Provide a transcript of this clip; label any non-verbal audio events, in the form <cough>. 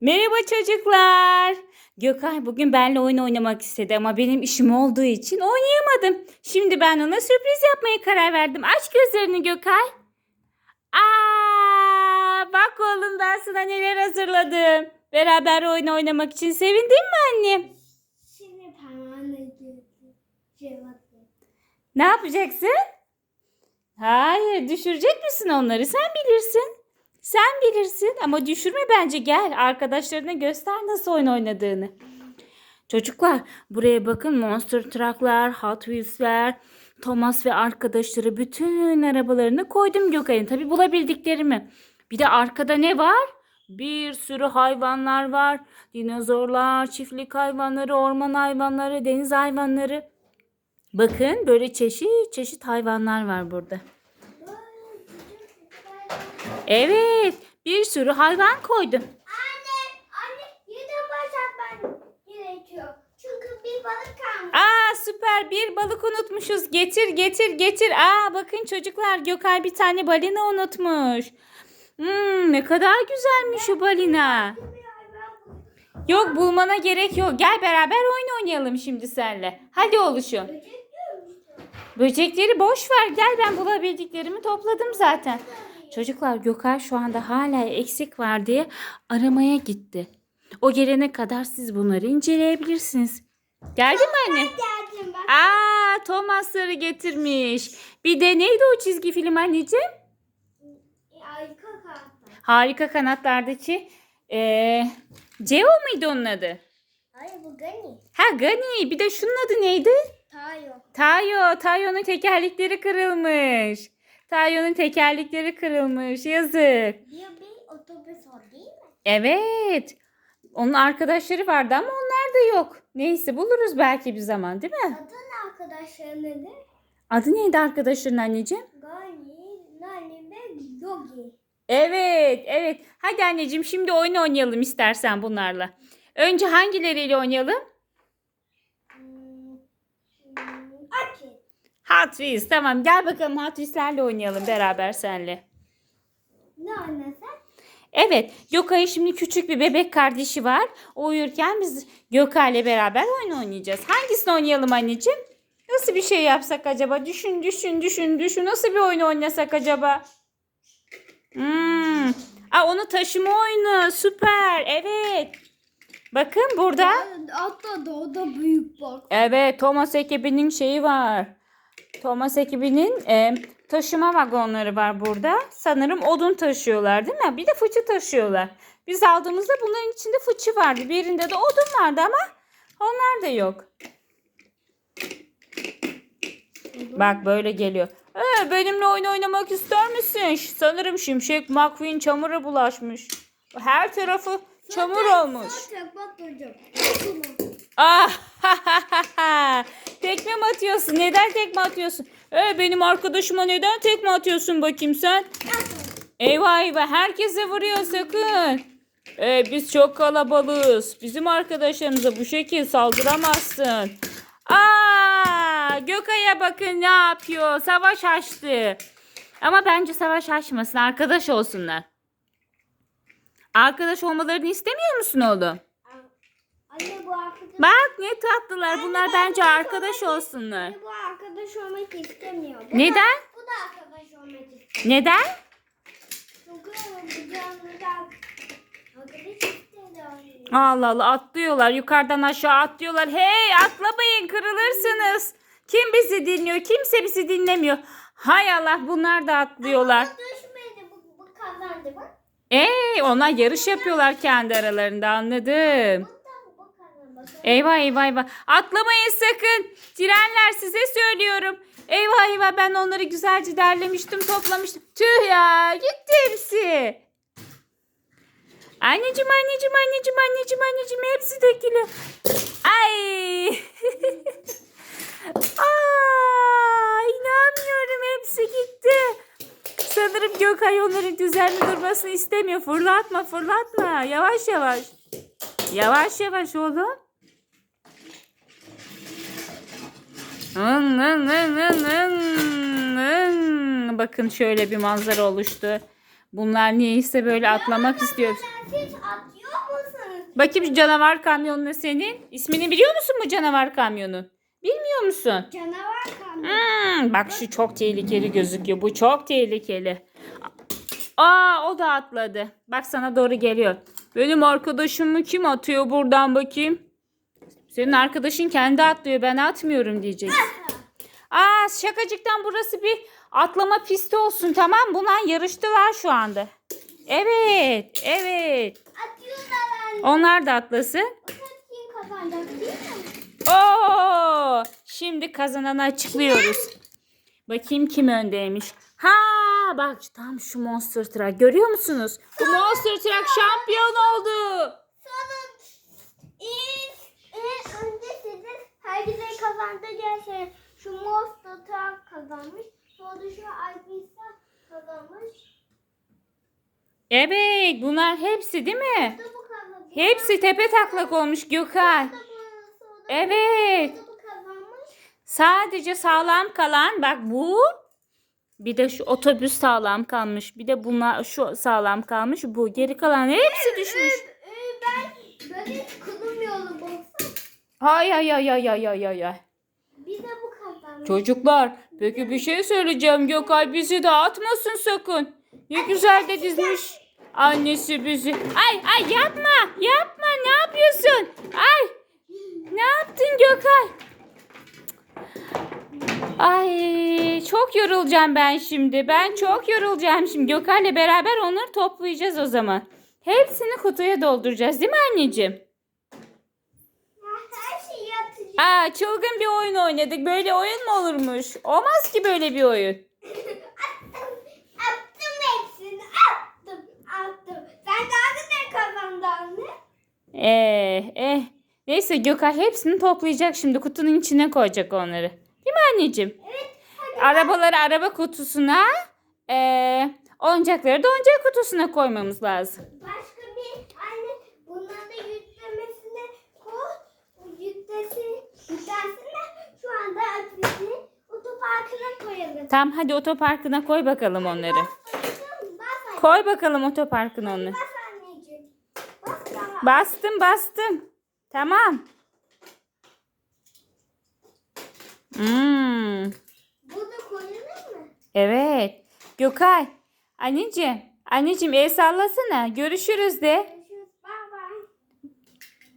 Merhaba çocuklar. Gökay bugün benimle oyun oynamak istedi ama benim işim olduğu için oynayamadım. Şimdi ben ona sürpriz yapmaya karar verdim. Aç gözlerini Gökay. Aa, bak oğlum ben sana neler hazırladım. Beraber oyun oynamak için sevindin mi annem? Şimdi parmağını. Ne yapacaksın? Hayır, düşürecek misin onları? Sen bilirsin. Sen bilirsin ama düşürme bence gel. Arkadaşlarına göster nasıl oyun oynadığını. Çocuklar buraya bakın Monster Truck'lar, Hot Wheels'ler, Thomas ve arkadaşları bütün arabalarını koydum Gökay'ın. Tabi bulabildiklerimi. Bir de arkada ne var? Bir sürü hayvanlar var. Dinozorlar, çiftlik hayvanları, orman hayvanları, deniz hayvanları. Bakın böyle çeşit çeşit hayvanlar var burada. Evet, bir sürü hayvan koydum. Anne, anne yeniden başlatmam gerekiyor. Çünkü bir balık kalmış. Aa süper bir balık unutmuşuz. Getir getir getir. Aa bakın çocuklar Gökay bir tane balina unutmuş. Hmm, ne kadar güzelmiş o balina. Yok bulmana gerek yok. Gel beraber oyun oynayalım şimdi senle. Hadi oluşun. Böcekleri boş ver. Gel ben bulabildiklerimi topladım zaten. Çocuklar Gökay şu anda hala eksik var diye aramaya gitti. O gelene kadar siz bunları inceleyebilirsiniz. Geldi mi anne? Geldim bak. Aa Thomas'ları getirmiş. Bir de neydi o çizgi film anneciğim? Ay kakata. Harika kanatlardaki eee Ceo muydu onun adı? Hayır bu Gani. Ha Gani. Bir de şunun adı neydi? Tayo. Tayo. Tayo'nun tekerlekleri kırılmış. Tayo'nun tekerlekleri kırılmış. Yazık. Bir bir otobüs o değil mi? Evet. Onun arkadaşları vardı ama onlar da yok. Neyse buluruz belki bir zaman değil mi? Adın arkadaşları nedir? Adı neydi arkadaşların anneciğim? Gani, Nani ve Yogi. Evet, evet. Hadi anneciğim şimdi oyun oynayalım istersen bunlarla. Önce hangileriyle oynayalım? Hmm, hmm, Aki. Hot Wheels. Tamam gel bakalım Hot Wheels'lerle oynayalım beraber senle. Ne oynasın? Evet, Gökay'ın şimdi küçük bir bebek kardeşi var. O uyurken biz Gökay'la beraber oyun oynayacağız. Hangisini oynayalım anneciğim? Nasıl bir şey yapsak acaba? Düşün, düşün, düşün, düşün. Nasıl bir oyun oynasak acaba? Hmm. Aa, onu taşıma oyunu. Süper. Evet. Bakın burada. Hatta da o da büyük bak. Evet, Thomas ekibinin şeyi var. Thomas ekibinin e, taşıma vagonları var burada. Sanırım odun taşıyorlar değil mi? Bir de fıçı taşıyorlar. Biz aldığımızda bunların içinde fıçı vardı. Birinde de odun vardı ama onlar da yok. Bak böyle geliyor. Ee, benimle oyun oynamak ister misin? Sanırım Şimşek McQueen çamura bulaşmış. Her tarafı çamur olmuş. Zaten batıracağım. Ah, <laughs> tekme mi atıyorsun? Neden tekme atıyorsun? Ee, benim arkadaşıma neden tekme atıyorsun bakayım sen? Eyvah eyvah herkese vuruyor sakın. Ee, biz çok kalabalığız. Bizim arkadaşlarımıza bu şekil saldıramazsın. Aa, Gökay'a bakın ne yapıyor. Savaş açtı. Ama bence savaş açmasın. Arkadaş olsunlar. Arkadaş olmalarını istemiyor musun oğlum? Anne bu arkadaş. Bak ne tatlılar. Bunlar Anne, bence ben arkadaş olsunlar. Anne bu arkadaş olmak istemiyor. Bu Neden? Da, bu da arkadaş olmak istemiyor. Neden? Çünkü bu canlıdan. Allah Allah atlıyorlar. Yukarıdan aşağı atlıyorlar. Hey atlamayın kırılırsınız. Kim bizi dinliyor? Kimse bizi dinlemiyor. Hay Allah bunlar da atlıyorlar. Bu düşmedi. Bu, bu kazandı bak. Ey onlar yarış yapıyorlar kendi aralarında anladım. Bu da bu kazandı. Eyvah eyvah eyvah. Atlamayın sakın. Trenler size söylüyorum. Eyvah eyvah ben onları güzelce derlemiştim toplamıştım. Tüh ya gitti hepsi. Anneciğim anneciğim anneciğim anneciğim anneciğim hepsi dökülüyor. Ay. <laughs> Aa, inanmıyorum hepsi gitti. Sanırım Gökay onların düzenli durmasını istemiyor. Fırlatma fırlatma. Yavaş yavaş. Yavaş yavaş oğlum. Bakın şöyle bir manzara oluştu. Bunlar niyeyse böyle atlamak istiyor. Bakayım şu canavar kamyonuna senin. İsmini biliyor musun bu canavar kamyonun? Bilmiyor musun? Canavar kamyon. Hmm, bak şu çok tehlikeli gözüküyor. Bu çok tehlikeli. Aa o da atladı. Bak sana doğru geliyor. Benim arkadaşımı kim atıyor buradan bakayım? Senin arkadaşın kendi atlıyor. Ben atmıyorum diyeceksin. Aa şakacıktan burası bir atlama pisti olsun tamam? Bunlar yarıştılar şu anda. Evet, evet. Atıyorlar anne. Onlar da atlasın. Kim kazanacak değil mi? Oo! Şimdi kazananı açıklıyoruz. Bakayım kim öndeymiş. Ha bak tam şu Monster Truck görüyor musunuz? Bu Monster Truck şampiyon oldu. Herkese kazandığı şey şu Monster Truck kazanmış. Sonra şu Albisa kazanmış. Evet bunlar hepsi değil mi? Bu da bu kazanmış. Hepsi tepe taklak olmuş Gökay. Bu da bu, sonra Evet. bu da bu kazanmış. Sadece sağlam kalan bak bu. Bir de şu otobüs sağlam kalmış. Bir de bunlar şu sağlam kalmış. Bu geri kalan hepsi düşmüş. Ee, ben böyle kılmıyorum baksana. Ay ay ay ay ay ay ay. ay. Bir de bu kazanmış. Çocuklar peki bir şey söyleyeceğim Gökay bizi de atmasın sakın. Ne güzel de dizmiş annesi bizi. Ay ay yapma yapma ne yapıyorsun? Ay ne yaptın Gökay? Ay çok yorulacağım ben şimdi. Ben çok yorulacağım şimdi. Gökay'la beraber onları toplayacağız o zaman. Hepsini kutuya dolduracağız değil mi anneciğim? Ya Her şeyi atacağım. Aa çılgın bir oyun oynadık. Böyle oyun mu olurmuş? Olmaz ki böyle bir oyun. attım. Attım hepsini. Attım. Attım. Sen daha ne kazandın anne? Eh eh. Neyse Gökay hepsini toplayacak şimdi. Kutunun içine koyacak onları. Değil mi anneciğim? Evet. Hadi. Arabaları araba kutusuna, eh, oyuncakları da oyuncak kutusuna koymamız lazım. Başka bir anne bunları da yüklemesine koy. Yüklesi, yüklensine şu anda atletini otoparkına koyalım. Tamam hadi otoparkına koy bakalım onları. Koy bakalım otoparkına tamam. Bastım bastım. Tamam. Hmm. Burada koyulur mu? Evet. Gökay. Anneciğim. Anneciğim el sallasana. Görüşürüz de.